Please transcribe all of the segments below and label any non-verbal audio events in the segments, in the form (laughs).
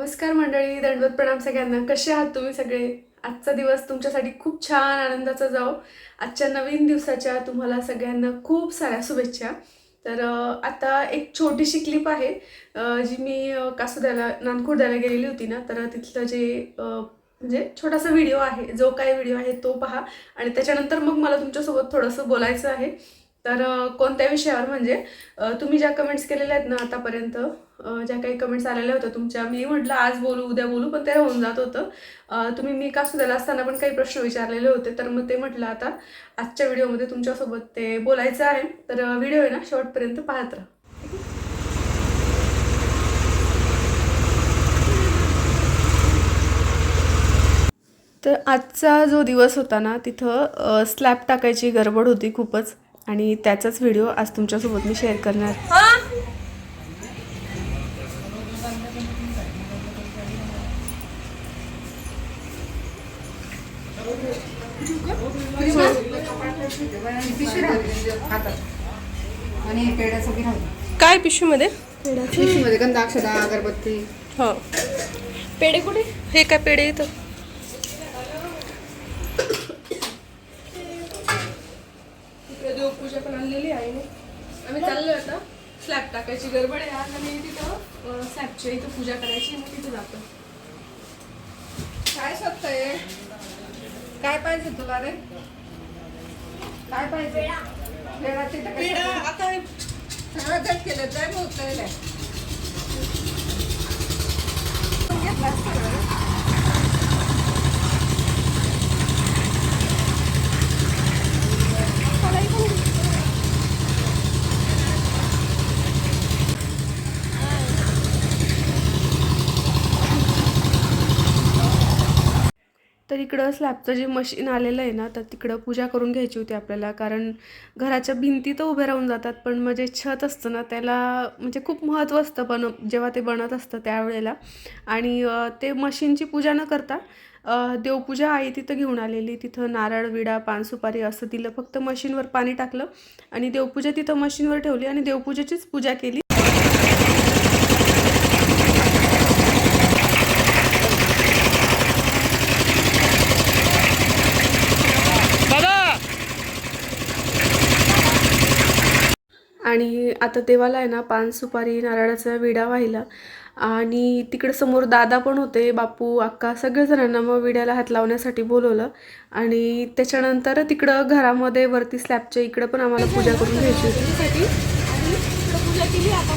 नमस्कार मंडळी दंडवत प्रणाम सगळ्यांना. कसे आहात तुम्ही सगळे? आजचा दिवस तुमच्यासाठी खूप छान आनंदाचा जाओ आजच्या नवीन दिवसाच्या तुम्हाला सगळ्यांना खूप साऱ्या शुभेच्छा. तर आता एक छोटीशी क्लिप आहे जी मी अं, नानखुर्द्याला गेलेली होती ना तर तिथलं जे म्हणजे छोटासा व्हिडिओ आहे जो काय व्हिडिओ आहे तो पहा. आणि त्याच्यानंतर मग मला तुमच्यासोबत थोडंसं बोलायचं आहे. तर कोणत्या विषयावर? म्हणजे तुम्ही ज्या कमेंट्स केलेल्या आहेत ना आतापर्यंत ज्या काही कमेंट्स आलेल्या होत्या तुमच्या मी म्हटलं आज बोलू उद्या बोलू पण ते होऊन जात होतं. तुम्ही मी का सुद्धा असताना पण काही प्रश्न विचारलेले होते तर मग ते म्हटलं आता आजच्या व्हिडिओमध्ये तुमच्यासोबत ते बोलायचं आहे. तर व्हिडिओ आहे ना शेवटपर्यंत पाहत राहा. तर आजचा जो दिवस होता ना तिथं स्लॅब टाकायची गडबड होती खूपच. आणि त्याचाच व्हिडिओ आज तुमच्यासोबत मी शेअर करणार. हे? काय पिशवीमध्ये? पिशवीमध्ये गंधाक्षदा अगरबत्ती. हो. पेढे कुठे? हे काय पेढे इथं इकडे देवपूजा पण आणलेली आहे ना आम्ही चाललोय आता. स्लॅब टाकायची गडबड आहे. आज आणि तिथं स्लॅबच्या इथं पूजा करायची मग तिथं जातो. काय शोधतंय काय पाहिजे तुला रे? काय पाहिजे? पेढा आता सगळं केलं जय पोहोचलेलं आहे घेतलास सगळं तर इकडं स्लॅबचं जे मशीन आलेलं आहे ना तर तिकडं पूजा करून घ्यायची होती आपल्याला. कारण घराच्या भिंती तर उभ्या राहून जातात पण म्हणजे छत असतं ना त्याला म्हणजे खूप महत्त्व असतं बन जेव्हा ते बनत असतं त्यावेळेला. आणि ते मशीनची पूजा न करता देवपूजा आई तिथं घेऊन आलेली. तिथं नारळ विडा पान सुपारी असं दिलं. फक्त मशीनवर पाणी टाकलं आणि देवपूजा तिथं मशीनवर ठेवली आणि देवपूजेचीच पूजा केली. आणि आता देवाला आहे ना पान सुपारी नारळाचा विडा वाहिला. आणि तिकडे समोर दादा पण होते बापू अक्का सगळेजणांना मग विड्याला हात लावण्यासाठी बोलवलं. आणि त्याच्यानंतर तिकडं घरामध्ये वरती स्लॅबच्या इकडं पण आम्हाला पूजा करून घ्यायची होती. पूजा केली आता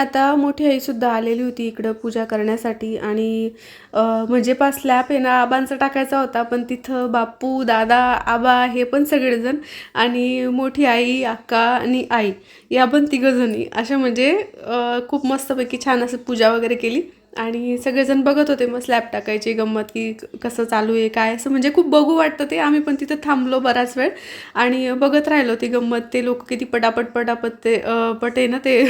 आता मोठी आईसुद्धा आलेली होती इकडं पूजा करण्यासाठी आणि म्हणजे पा स्लॅब आहे ना आबांचा टाकायचा होता पण तिथं बापू दादा आबा हे पण सगळेजण आणि मोठी आई अक्का आणि आई या पण तिघंजणी अशा म्हणजे खूप मस्तपैकी छान असं पूजा वगैरे केली. आणि सगळेजण बघत होते मग स्लॅब टाकायची गंमत की कसं चालू आहे काय असं. म्हणजे खूप बघू वाटतं ते. आम्ही पण तिथं थांबलो बराच वेळ आणि बघत राहिलो ती गंमत. ते लोक किती पटापट पटापट ते पट आहे ना ते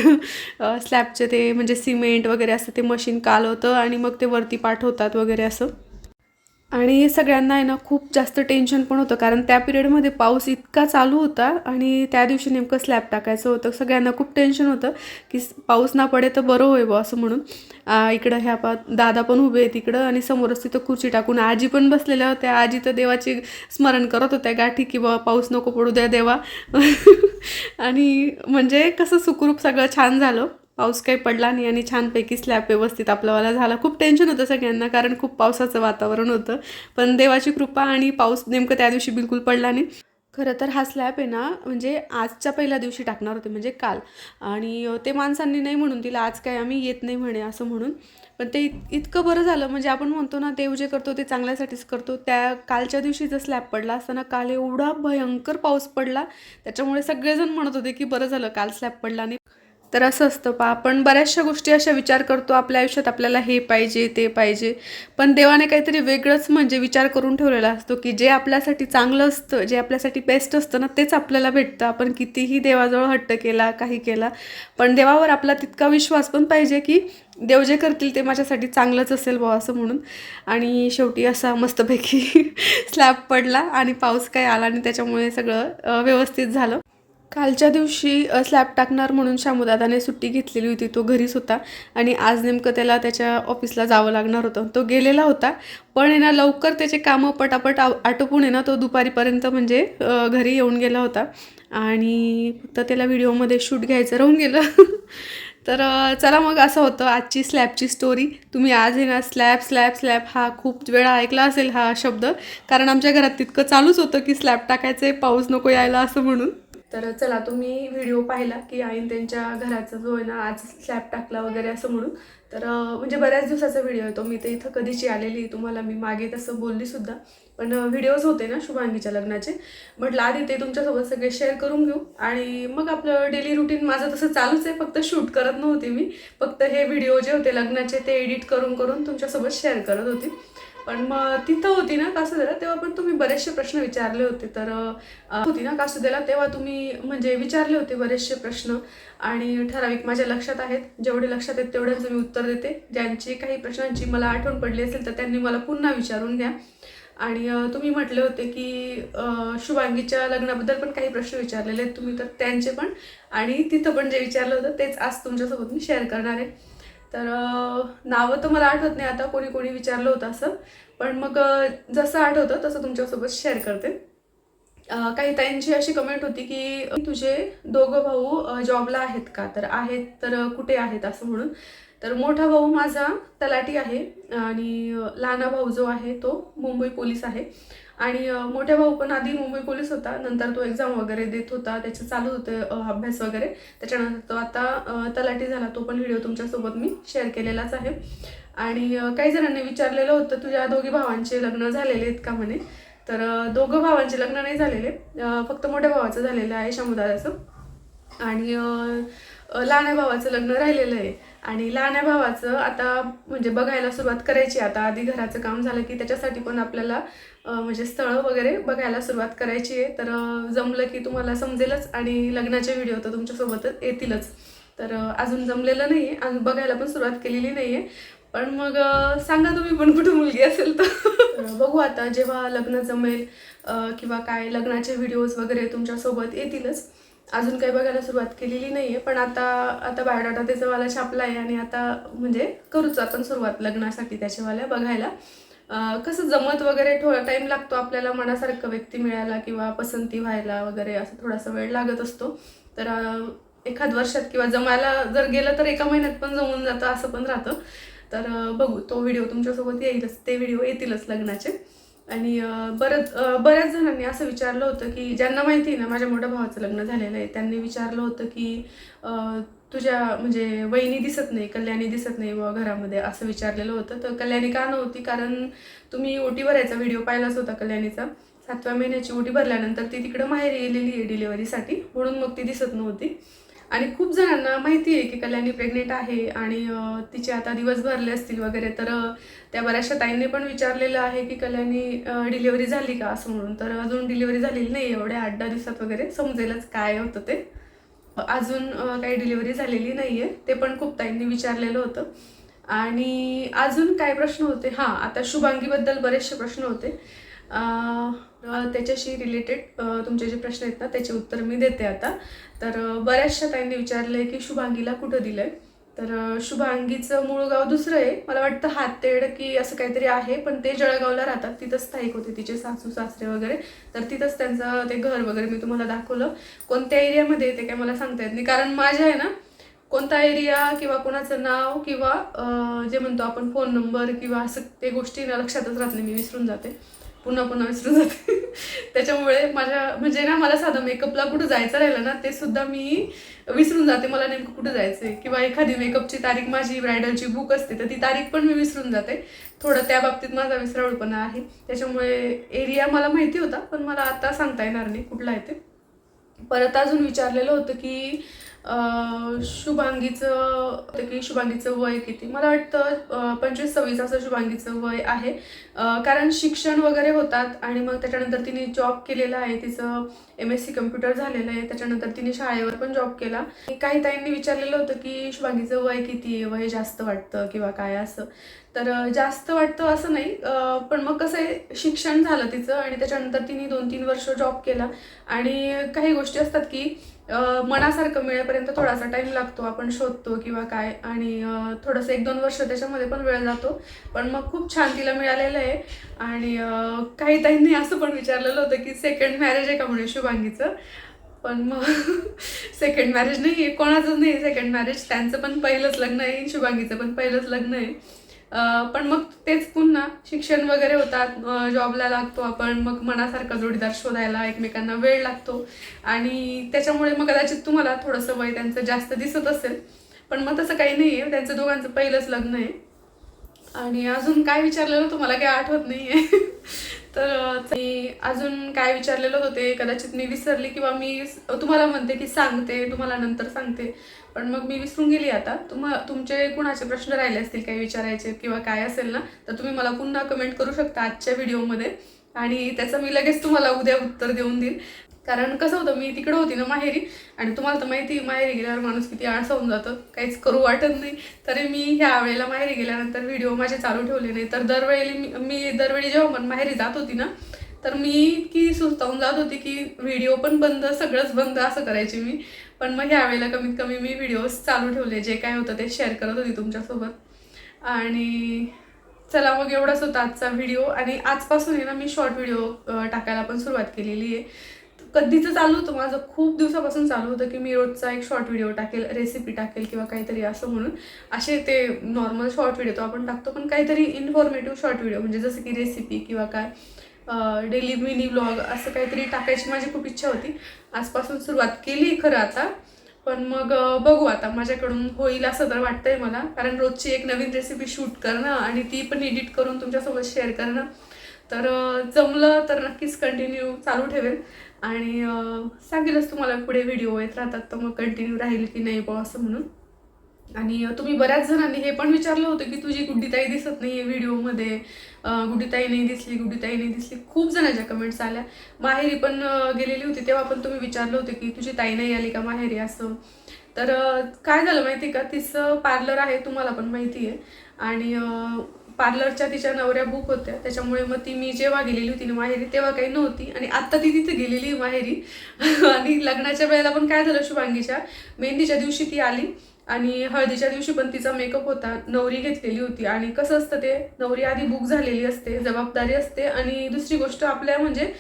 स्लॅबचे ते म्हणजे सिमेंट वगैरे असं ते मशीन कालवतं आणि मग ते वरती पाठवतात वगैरे असं. आणि सगळ्यांना आहे ना खूप जास्त टेन्शन पण होतं कारण त्या पिरियडमध्ये पाऊस इतका चालू होता आणि त्या दिवशी नेमकं स्लॅब टाकायचं होतं. सगळ्यांना खूप टेन्शन होतं की पाऊस ना पडे तर बरं होय बुवा असं म्हणून. इकडं ह्या पा दादा पण उभे आहेत इकडं आणि समोरच तिथं खुर्ची टाकून आजी पण बसलेल्या होत्या. आजी तर देवाची स्मरण करत होत्या गाठी की बा पाऊस नको पडू द्या देवा. (laughs) आणि म्हणजे कसं सुखरूप सगळं छान झालं. पाऊस काही पडला नाही आणि छानपैकी स्लॅब व्यवस्थित आपलावाला झाला. खूप टेन्शन होतं सगळ्यांना कारण खूप पावसाचं वातावरण होतं. पण देवाची कृपा आणि पाऊस नेमकं त्या दिवशी बिलकुल पडला नाही. खरं तर हा स्लॅब आहे ना म्हणजे आजच्या पहिल्या दिवशी टाकणार होते म्हणजे काल. आणि ते माणसांनी नाही म्हणून तिला आज काय आम्ही येत नाही म्हणे असं म्हणून. पण ते इत- इतकं बरं झालं म्हणजे आपण म्हणतो ना देव जे करतो ते चांगल्यासाठीच करतो. त्या कालच्या दिवशी जर स्लॅब पडला असताना काल एवढा भयंकर पाऊस पडला. त्याच्यामुळे सगळेजण म्हणत होते की बरं झालं काल स्लॅब पडला नाही. तर असं असतं. पा आपण बऱ्याचशा गोष्टी अशा विचार करतो आपल्या आयुष्यात आपल्याला हे पाहिजे ते पाहिजे. पण देवाने काहीतरी वेगळंच म्हणजे विचार करून ठेवलेला असतो की जे आपल्यासाठी चांगलं असतं जे आपल्यासाठी बेस्ट असतं ना तेच आपल्याला भेटतं. आपण कितीही देवाजवळ हट्ट केला काही केला पण देवावर आपला तितका विश्वास पण पाहिजे की देव जे करतील ते माझ्यासाठी चांगलंच असेल बुवा असं म्हणून. आणि शेवटी असा मस्तपैकी (laughs) स्लॅब पडला आणि पाऊस काही आला आणि त्याच्यामुळे सगळं व्यवस्थित झालं. कालच्या दिवशी स्लॅब टाकणार म्हणून शामुदादाने सुट्टी घेतलेली होती. तो घरीच होता आणि आज नेमकं त्याला त्याच्या ऑफिसला जावं लागणार होतं. तो गेलेला होता पण आहे ना लवकर त्याचे कामं पटापट आटोपून आहे ना तो दुपारीपर्यंत म्हणजे घरी येऊन गेला होता. आणि फक्त त्याला व्हिडिओमध्ये शूट घ्यायचं राहून गेलं. (laughs) तर चला मग असं होतं. आजची स्लॅबची स्टोरी तुम्ही आज आहे ना स्लॅब स्लॅब स्लॅब हा खूप वेळा ऐकला असेल हा शब्द. कारण आमच्या घरात तितकं चालूच होतं की स्लॅब टाकायचं आहे पाऊस नको यायला असं म्हणून. तर चला तुम्ही व्हिडिओ पाहिला की आईन त्यांच्या घराचा जो आहे ना आज स्लॅब टाकला वगैरे असं म्हणून. तर म्हणजे बऱ्याच दिवसाचा व्हिडिओ आहे तो. मी ते इथं कधीची आलेली तुम्हाला मी मागे तसं बोलली सुद्धा. पण व्हिडिओज होते ना शुभांगीच्या लग्नाचे. म्हटलं आधी ते तुमच्यासोबत सगळे शेअर करून घेऊ. आणि मग आपलं डेली रुटीन माझं तसं चालूच आहे. फक्त शूट करत नव्हती मी. फक्त हे व्हिडिओ जे होते लग्नाचे ते एडिट करून करून तुमच्यासोबत शेअर करत होती. पण मग तिथं होती ना कासुदेला तेव्हा पण तुम्ही बरेचसे प्रश्न विचारले होते. तर होती ना कासुदेला तेव्हा तुम्ही म्हणजे विचारले होते बरेचसे प्रश्न. आणि ठराविक माझ्या लक्षात आहेत. जेवढे लक्षात आहेत तेवढ्यांचं मी उत्तर देते. ज्यांची काही प्रश्नांची मला आठवण पडली असेल तर त्यांनी मला पुन्हा विचारून घ्या. आणि तुम्ही म्हटले होते की शुभांगीच्या लग्नाबद्दल पण काही प्रश्न विचारलेले आहेत तुम्ही तर त्यांचे पण. आणि तिथं पण जे विचारलं होतं तेच आज तुमच्यासोबत मी शेअर करणार आहे. तर नावं तर मला आठवत नाही आता कोणी कोणी विचारलं होतं असं. पण मग जसं आठवतं तसं तुमच्यासोबत शेअर करते. काही ताईंची अशी कमेंट होती की तुझे दोघं भाऊ जॉबला आहेत का? तर आहेत तर कुठे आहेत? असं म्हणून. तर मोठा भाऊ माझा तलाठी आहे आणि लहाना भाऊ जो आहे तो मुंबई पोलीस आहे. आणि मोठ्या भाऊ पण आधी मुंबई पोलीस होता. नंतर तो एक्झाम वगैरे देत होता. त्याचं चालू होतं अभ्यास वगैरे. त्याच्यानंतर तो आता तलाठी झाला. तो पण व्हिडिओ तुमच्यासोबत मी शेअर केलेलाच आहे. आणि काही जणांनी विचारलेलं होतं तुझ्या दोघी भावांचे लग्न झालेले आहेत का? म्हणे. तर दोघं भावांचे लग्न नाही झालेले. फक्त मोठ्या भावाचं झालेलं आहे शामुदादाचं. आणि अं, लहान्या भावाचं लग्न राहिलेलं आहे. आणि लहान्या भावाचं आता म्हणजे बघायला सुरुवात करायची आता आधी घराचं काम झालं की त्याच्यासाठी पण आपल्याला म्हणजे स्थळं वगैरे बघायला सुरुवात करायची आहे. तर जमलं की तुम्हाला समजेलच आणि लग्नाचे व्हिडिओ तर तुमच्यासोबतच येतीलच. तर अजून जमलेलं नाही आहे. अजून बघायला पण सुरुवात केलेली नाही आहे. पण मग सांगा तुम्ही पण कुठं मुलगी असेल तर. बघू आता जेव्हा लग्न जमेल किंवा काय लग्नाचे व्हिडिओज वगैरे तुमच्यासोबत येतीलच. अजून काही बघायला सुरुवात केलेली नाही आहे पण आता आता बायोडाटा त्याचावाला छापला आहे आणि आता म्हणजे करूच आपण सुरुवात लग्नासाठी त्याच्यावाल्या बघायला. कसं जमत वगैरे थोडा टाईम लागतो आपल्याला मनासारखं व्यक्ती मिळायला किंवा पसंती व्हायला वगैरे असं थोडासा वेळ लागत असतो. तर एखाद वर्षात किंवा जमायला जर गेलं तर एका महिन्यात पण जमून जातं असं पण राहतं. तर बघू तो व्हिडिओ तुमच्यासोबत येईलच ते व्हिडिओ येतीलच लग्नाचे. आणि बरंच बऱ्याच जणांनी असं विचारलं होतं की ज्यांना माहिती आहे ना माझ्या मोठ्या भावाचं लग्न झालेलं आहे त्यांनी विचारलं होतं की तुझ्या म्हणजे वहिनी दिसत नाही कल्याणी दिसत नाही व घरामध्ये असं विचारलेलं होतं. तर कल्याणी का नव्हती? कारण तुम्ही ओटी भरायचा व्हिडिओ पाहिलाच होता कल्याणीचा. सातव्या महिन्याची ओटी भरल्यानंतर ती तिकडं माहेर गेलेली आहे डिलिव्हरीसाठी म्हणून मग ती दिसत नव्हती. आणि खूप जणांना माहिती आहे की कल्याणी प्रेग्नेंट आहे आणि तिचे आता दिवस भरले असतील वगैरे तर त्या बऱ्याचशा ताईंनी पण विचारलेलं आहे की कल्याणी डिलिव्हरी झाली का असं म्हणून. तर अजून डिलिव्हरी झालेली नाही एवढ्या आठ दहा दिवसात वगैरे समजेलच काय होतं ते. अजून काही डिलिव्हरी झालेली नाही आहे ते पण खूप ताईंनी विचारलेलं होतं. आणि अजून काय प्रश्न होते? हां आता शुभांगीबद्दल बरेचसे प्रश्न होते. त्याच्याशी रिलेटेड तुमचे जे प्रश्न आहेत ना त्याचे उत्तर मी देते आता. तर बऱ्याचशा ताईंनी विचारलं आहे की शुभांगीला कुठं दिलं आहे तर शुभांगीचं मूळ गाव दुसरं आहे. मला वाटतं हातेड की असं काहीतरी आहे पण ते जळगावला राहतात. तिथंच स्थायिक होते तिचे सासू सासरे वगैरे. तर तिथंच त्यांचं ते घर वगैरे मी तुम्हाला दाखवलं. कोणत्या एरियामध्ये ते काय मला सांगता येत नाही. कारण माझ्या आहे ना कोणता एरिया किंवा कोणाचं नाव किंवा जे म्हणतो आपण फोन नंबर किंवा असं ते गोष्टी लक्षातच राहत नाही. मी विसरून जाते. पुन्हा पुन्हा विसरून जाते. त्याच्यामुळे माझ्या म्हणजे ना मला साधं मेकअपला कुठं जायचं राहिलं ना ते सुद्धा मी विसरून जाते. मला नेमकं कुठं जायचं आहे किंवा एखादी मेकअपची तारीख माझी ब्रायडलची बुक असते तर ती तारीख पण मी विसरून जाते. थोडं त्या बाबतीत माझा विसराळूपणा आहे. त्याच्यामुळे एरिया मला माहिती होता पण मला आता सांगता येणार नाही कुठला आहे ते. परत अजून विचारलेलं होतं की शुभांगीचं ते की शुभांगीचं वय किती? मला वाटतं पंचवीस सव्वीस असं शुभांगीचं वय आहे. कारण शिक्षण वगैरे होतात आणि मग त्याच्यानंतर तिने जॉब केलेला आहे. तिचं एम एस सी कम्प्युटर झालेलं आहे. त्याच्यानंतर तिने शाळेवर पण जॉब केला. काही ताईंनी विचारलेलं होतं की शुभांगीचं वय किती आहे? वय जास्त वाटतं किंवा काय असं? तर जास्त वाटतं असं नाही. पण मग कसं आहे शिक्षण झालं तिचं आणि त्याच्यानंतर तिने दोन तीन वर्ष जॉब केला. आणि काही गोष्टी असतात की मनासारखं मिळेपर्यंत थोडासा टाईम लागतो. आपण शोधतो किंवा काय. आणि थोडंसं एक दोन वर्ष त्याच्यामध्ये पण वेळ जातो. पण मग खूप छान तिला मिळालेलं आहे. आणि काही ताईंनी असं पण विचारलेलं होतं की सेकंड मॅरेज आहे का म्हणे शुभांगीचं? पण मग (laughs) सेकंड मॅरेज नाही आहे कोणाचंच नाही सेकंड मॅरेज त्यांचं पण पहिलंच लग्न आहे शुभांगीचं पण पहिलंच लग्न आहे. पण मग तेच पुन्हा शिक्षण वगैरे होतात जॉबला लागतो आपण मग मनासारखा जोडीदार शोधायला एकमेकांना वेळ लागतो. आणि त्याच्यामुळे मग कदाचित तुम्हाला थोडंसं वय त्यांचं जास्त दिसत असेल. पण मग तसं काही नाही आहे त्यांचं दोघांचं पहिलंच लग्न आहे. आणि अजून काय विचारलेलं तुम्हाला काही आठवत नाही आहे (laughs) तर मी अजून काय विचारलेलं होते कदाचित मी विसरली किंवा मी तुम्हाला म्हणते की सांगते तुम्हाला नंतर सांगते पण मग मी विसरून गेली आता. तुम्हा तुमचे कुणाचे प्रश्न राहिले असतील काही विचारायचे किंवा काय असेल ना तर तुम्ही मला पुन्हा कमेंट करू शकता आजच्या व्हिडिओमध्ये आणि त्याचं मी लगेच तुम्हाला उद्या उत्तर देऊन देईन. कारण कसं होतं मी तिकडं होती ना माहेरी आणि तुम्हाला तर माहिती आहे, माहेरी गेल्यावर माणूस किती आळसा होऊन जातं. काहीच करू वाटत नाही. तरी मी ह्या वेळेला माहेरी गेल्यानंतर व्हिडिओ माझे चालू ठेवले नाही. तर दरवेळी मी मी दरवेळी जेव्हा पण माहेरी जात होती ना तर मी इतकी सुस्तावून जात होती की व्हिडिओ पण बंद सगळंच बंद असं करायची मी. पण मग ह्या वेळेला कमीत कमी मी व्हिडिओज चालू ठेवले जे काय होतं ते शेअर करत होती तुमच्यासोबत. आणि चला मग एवढाच होता आजचा व्हिडिओ आणि आजपासून आहे ना मी शॉर्ट व्हिडिओ टाकायला पण सुरुवात केलेली आहे. कधीचं चालू होतं. माझं खूप दिवसापासून चालू होतं की मी रोजचा एक शॉर्ट व्हिडिओ टाकेल रेसिपी टाकेल किंवा काहीतरी असं म्हणून. असे ते नॉर्मल शॉर्ट व्हिडिओ तो आपण टाकतो. पण काहीतरी इन्फॉर्मेटिव्ह शॉर्ट व्हिडिओ म्हणजे जसं की रेसिपी किंवा काय डेली मिनी ब्लॉग असं काहीतरी टाकायची माझी खूप इच्छा होती. आजपासून सुरुवात केली खरं आता. पण मग बघू आता माझ्याकडून होईल असं तर वाटतंय मला. कारण रोजची एक नवीन रेसिपी शूट करणं आणि ती पण एडिट करून तुमच्यासोबत शेअर करणं तर जमलं तर नक्कीच कंटिन्यू चालू ठेवेल आणि सांगेलच तुम्हाला पुढे व्हिडिओ येत राहतात तर मग कंटिन्यू राहील की नाही बुवा असं म्हणून. आणि तुम्ही बऱ्याच जणांनी हे पण विचारलं होतं की तुझी गुड्डीताई दिसत नाही आहे व्हिडिओमध्ये. गुड्डीताई नाही दिसली गुड्डीताई नाही दिसली. खूप जणांच्या कमेंट्स आल्या. माहेरी पण गेलेली होती तेव्हा पण तुम्ही विचारलं होतं की तुझी ताई नाही आली का माहेरी असं. तर काय झालं माहिती का? तिचं पार्लर आहे तुम्हाला पण माहिती आहे आणि पार्लरच्या तिच्या नवऱ्या बुक होत्या. त्याच्यामुळे मग ती मी जेव्हा गेलेली होती ना माहेरी तेव्हा काही नव्हती. आणि आत्ता ती तिथे गेलेली माहेरी. (laughs) आणि लग्नाच्या वेळेला पण काय झालं शुभांगीच्या मेहंदीच्या दिवशी ती आली आणि हळदीच्या दिवशी पण तिचा मेकअप होता. नवरी घेतलेली होती. आणि कसं असतं ते नवरी आधी बुक झालेली असते जबाबदारी असते आणि दुसरी गोष्ट आपल्या म्हणजे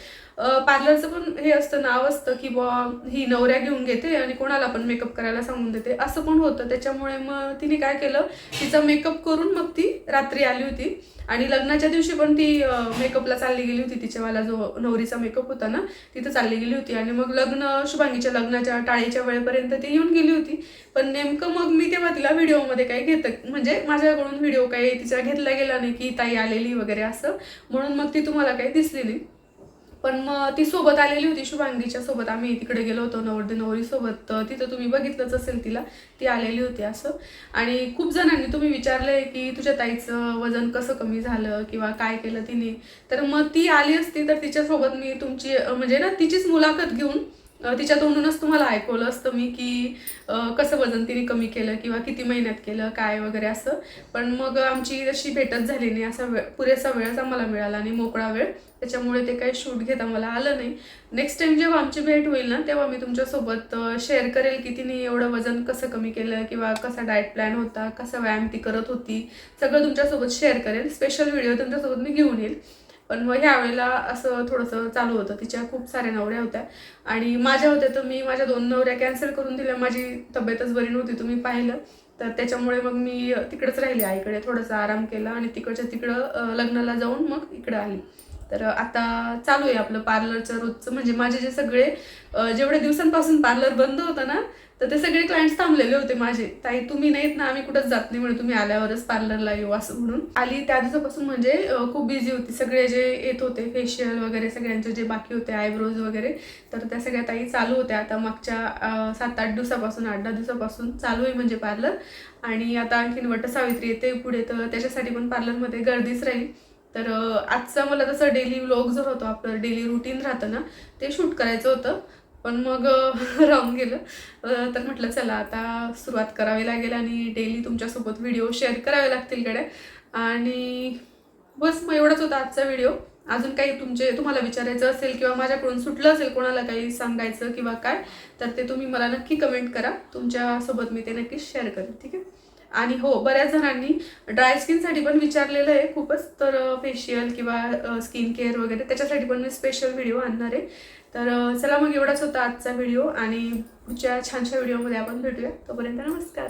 पार्लरचं पण हे असतं नाव असतं की बॉ ही नवऱ्या घेऊन घेते आणि कोणाला पण मेकअप करायला सांगून देते. असं पण होतं. त्याच्यामुळे मग तिने काय केलं तिचा मेकअप करून मग ती रात्री आली होती. आणि लग्नाच्या दिवशी पण ती मेकअपला चालली गेली होती. तिच्यावाला जो नवरीचा मेकअप होता ना तिथं चालली गेली होती. आणि मग लग्न शुभांगीच्या लग्नाच्या टाळीच्या वेळेपर्यंत ती येऊन गेली होती. पण नेमकं मग मी तेव्हा तिला व्हिडिओमध्ये काही घेत म्हणजे माझ्याकडून व्हिडिओ काही तिचा घेतला गेला नाही की ताई आलेली वगैरे असं. म्हणून मग ती तुम्हाला काही दिसली नाही. पण मग ती सोबत आलेली होती शुभांगीच्या सोबत. आम्ही तिकडे गेलो होतो नवरदे नवरी सोबत. तर तिथं तुम्ही बघितलंच असेल तिला. ती आलेली होती असं. आणि खूप जणांनी तुम्ही विचारलंय की तुझ्या ताईचं वजन कसं कमी झालं किंवा काय केलं तिने. तर मग ती आली असती तर तिच्यासोबत मी तुमची म्हणजे ना तिचीच मुलाखत घेऊन तिच्या तोंडूनच तुम्हाला ऐकवलं असतं मी की कसं वजन तिने कमी केलं किंवा किती महिन्यात केलं काय वगैरे असं. पण मग आमची तशी भेटच झाली नाही असा वेळ पुरेसा वेळच आम्हाला मिळाला आणि मोकळा वेळ. त्याच्यामुळे ते काही शूट घेता मला आलं नाही. नेक्स्ट टाइम जेव्हा आमची भेट होईल ना तेव्हा मी तुमच्यासोबत शेअर करेल की तिने एवढं वजन कसं कमी केलं किंवा कसा डाएट प्लॅन होता कसा व्यायाम ती करत होती. सगळं तुमच्यासोबत शेअर करेल. स्पेशल व्हिडिओ तुमच्यासोबत मी घेऊन येईल. पण मग ह्या वेळेला असं थोडंसं चालू होतं. तिच्या खूप साऱ्या नवऱ्या होत्या. आणि माझ्या होत्या तर मी माझ्या दोन नवऱ्या कॅन्सल करून दिल्या. माझी तब्येतच बरी नव्हती तुम्ही पाहिलं. तर त्याच्यामुळे मग मी तिकडेच राहिले आईकडे. थोडासा आराम केला आणि तिकडच्या तिकडं लग्नाला जाऊन मग इकडं आली. तर आता चालू आहे आपलं पार्लरचं रोजचं. म्हणजे माझे जे सगळे जेवढे दिवसांपासून पार्लर बंद होतं ना तर ते सगळे क्लायंट्स थांबलेले होते माझे. ताई तुम्ही नाहीत ना आम्ही कुठंच जात नाही म्हणे तुम्ही आल्यावरच पार्लरला येऊ असं म्हणून. आली त्या दिवसापासून म्हणजे खूप बिझी होती. सगळे जे येत होते फेशियल वगैरे सगळ्यांचे जे बाकी होते आयब्रोज वगैरे तर त्या सगळ्या ताई चालू होत्या. आता मागच्या सात आठ दिवसापासून आठ दहा दिवसापासून चालू आहे म्हणजे पार्लर आणि आता आणखीन वटसावित्री येते पुढे तर त्याच्यासाठी पण पार्लरमध्ये गर्दीच राहील. तर आजचा मला तसं डेली व्लॉग जो होतो आपलं डेली रुटीन राहतं ना ते शूट करायचं होतं. पण मग (laughs) राहून गेलं. तर म्हटलं चला आता सुरुवात करावी लागेल आणि डेली तुमच्यासोबत व्हिडिओ शेअर करावे लागतील कडे आणि बस मग एवढाच होता आजचा व्हिडिओ अजून काही तुमचे तुम्हाला विचारायचं असेल किंवा माझ्याकडून सुटलं असेल कोणाला काही सांगायचं किंवा काय तर ते तुम्ही मला नक्की कमेंट करा. तुमच्यासोबत मी ते नक्कीच शेअर करेन ठीक आहे? आणि हो बऱ्याच जणांनी ड्राय स्किनसाठी पण विचारलेलं आहे खूपच. तर फेशियल किंवा स्किन केअर वगैरे त्याच्यासाठी पण मी स्पेशल व्हिडिओ आणणार आहे. तर चला मग एवढाच होता आजचा व्हिडिओ आणि पुढच्या छानशा व्हिडिओमध्ये आपण भेटूया. तोपर्यंत नमस्कार.